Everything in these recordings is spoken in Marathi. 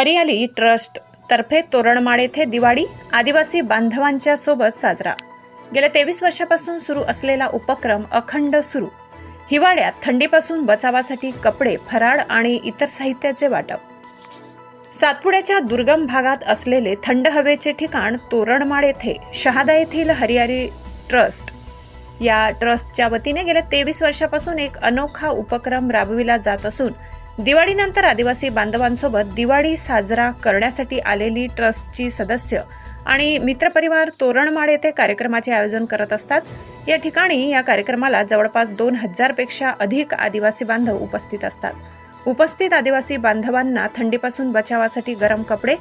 हरियाली ट्रस्ट तर्फे तोरणमाळ येथे दिवाळी आदिवासी बांधवांच्या सोबत साजरा. गेल्या तेवीस वर्षापासून सुरू असलेला उपक्रम अखंड सुरू. हिवाळ्यात थंडीपासून बचावासाठी कपडे फराळ आणि इतर साहित्याचे वाटप. सातपुड्याच्या दुर्गम भागात असलेले थंड हवेचे ठिकाण तोरणमाळ येथे शहादा येथील हरियाली ट्रस्ट या ट्रस्टच्या वतीने गेल्या तेवीस वर्षापासून एक अनोखा उपक्रम राबविला जात असून दिवाळीनंतर आदिवासी बांधवांसोबत दिवाळी साजरा करण्यासाठी आलेली ट्रस्टची सदस्य आणि मित्रपरिवार तोरणमाळ येथे कार्यक्रमाचे आयोजन करत असतात. या ठिकाणी या कार्यक्रमाला जवळपास दोन हजारपेक्षा अधिक आदिवासी बांधव उपस्थित असतात. उपस्थित आदिवासी बांधवांना थंडीपासून बचावासाठी गरम कपडे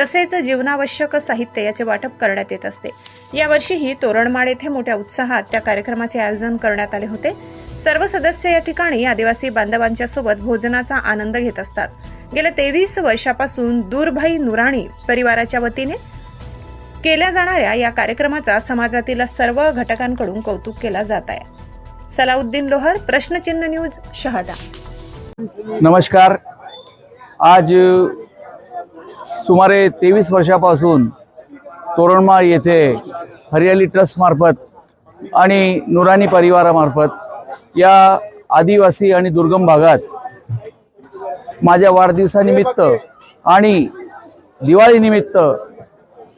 तसेच जीवनावश्यक साहित्य याचे वाटप करण्यात येत असते. यावर्षीही तोरणमाळ येथे मोठ्या उत्साहात त्या कार्यक्रमाचे आयोजन करण्यात आले होते. सर्व सदस्य या ठिकाणी आदिवासी बांधवांच्या सोबत भोजनाचा आनंद घेत असतात. गेल्या तेवीस वर्षापासून दूरभाई नुराणी परिवाराच्या वतीने केल्या जाणाऱ्या या कार्यक्रमाचा समाजातील सर्व घटकांकडून कौतुक केला जात आहे. सलाउद्दीन लोहर प्रश्नचिन्ह न्यूज शहादा. नमस्कार. आज सुमारे तेवीस वर्षापासून तोरणमाळ येथे हरियाली ट्रस्टमार्फत आणि नुराणी परिवारामार्फत या आदिवासी आणि दुर्गम भागात माझ्या वाढदिवसानिमित्त आणि दिवाळीनिमित्त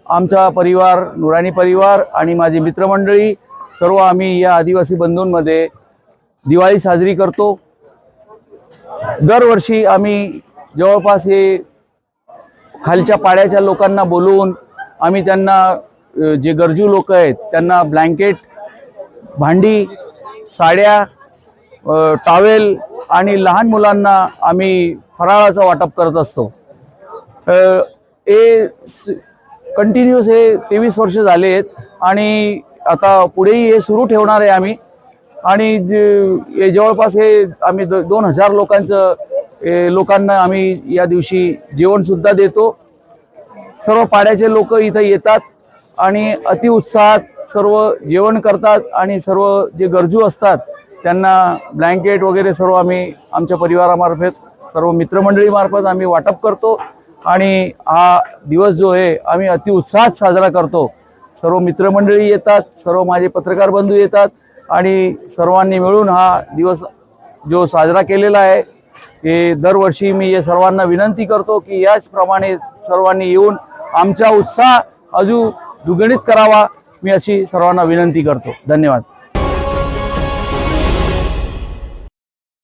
आमचा परिवार नुरानी परिवार आणि माझी मित्रमंडळी सर्व आम्ही या आदिवासी बंधूंमध्ये दिवाळी साजरी करतो. दरवर्षी आम्ही जवळपास हे खालच्या पाड्याच्या लोकांना बोलवून आम्ही त्यांना जे गरजू लोक आहेत त्यांना ब्लँकेट भांडी साड्या टॉवेल आणि लहान मुलांना आम्ही फराळाचं वाटप करत असतो. हे कंटिन्युअस हे तेवीस वर्ष झाले आहेत आणि आता पुढेही हे सुरू ठेवणार आहे आम्ही. आणि हे जवळपास हे आम्ही द- दोन हजार लोकांचं लोकांना आम्ही या दिवशी जेवणसुद्धा देतो. सर्व पाड्याचे लोक इथं येतात आणि अतिउत्साहात सर्व जेवण करतात आणि सर्व जे गरजू असतात त्यांना ब्लँकेट वगैरे सर्व आम्ही आमच्या परिवारामार्फत सर्व मित्रमंडळीमार्फत आम्ही वाटप करतो. आणि हा दिवस जो आहे आम्ही अतिउत्साहात साजरा करतो. सर्व मित्रमंडळी येतात सर्व माझे पत्रकार बंधू येतात आणि सर्वांनी मिळून हा दिवस जो साजरा केलेला आहे हे दरवर्षी मी या सर्वांना विनंती करतो की याचप्रमाणे सर्वांनी येऊन आमचा उत्साह अजून दुगणित करावा मी अशी सर्वांना विनंती करतो. धन्यवाद.